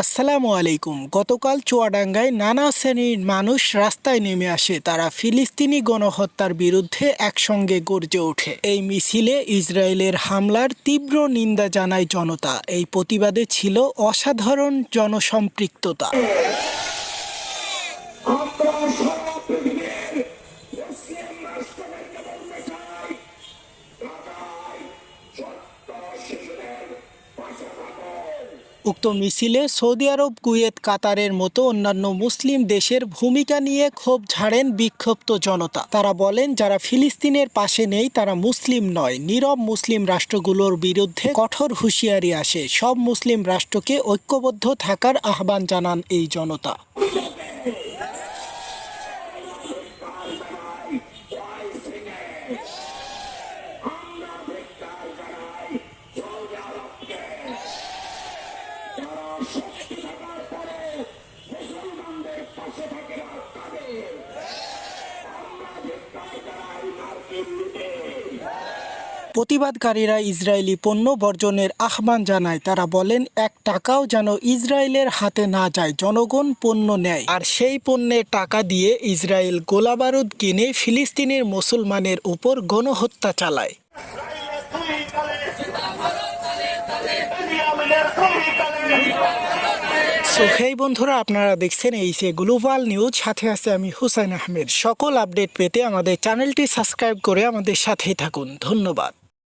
আসসালামু আলাইকুম। গতকাল চুয়াডাঙ্গায় নানা শ্রেণির মানুষ রাস্তায় নেমে আসে। তারা ফিলিস্তিনি গণহত্যার বিরুদ্ধে একসঙ্গে গর্জে ওঠে। এই মিছিলে ইসরায়েলের হামলার তীব্র নিন্দা জানায় জনতা। এই প্রতিবাদে ছিল অসাধারণ জনসম্পৃক্ততা। উক্ত মিছিলে সৌদি আরব, কুয়েত, কাতারের মতো অন্যান্য মুসলিম দেশের ভূমিকা নিয়ে ক্ষোভ ঝাড়েন বিক্ষুব্ধ জনতা। তারা বলেন, যারা ফিলিস্তিনের পাশে নেই, তারা মুসলিম নয়। নীরব মুসলিম রাষ্ট্রগুলোর বিরুদ্ধে কঠোর হুঁশিয়ারি আসে। সব মুসলিম রাষ্ট্রকে ঐক্যবদ্ধ থাকার আহ্বান জানান এই জনতা। প্রতিবাদকারীরা ইসরায়েলি পণ্য বর্জনের আহ্বান জানায়। তারা বলেন, এক টাকাও যেন ইসরায়েলের হাতে না যায়, জনগণ পণ্য নেয়। আর সেই পণ্যের টাকা দিয়ে ইসরায়েল গোলাবারুদ কিনে ফিলিস্তিনের মুসলমানের উপর গণহত্যা চালায়। সো বন্ধুরা, আপনারা দেখছেন এই সে গ্লোবাল নিউজ সাথে আছে আমি হুসাইন আহমেদ। সকল আপডেট পেতে আমাদের চ্যানেলটি সাবস্ক্রাইব করে আমাদের সাথেই থাকুন। ধন্যবাদ।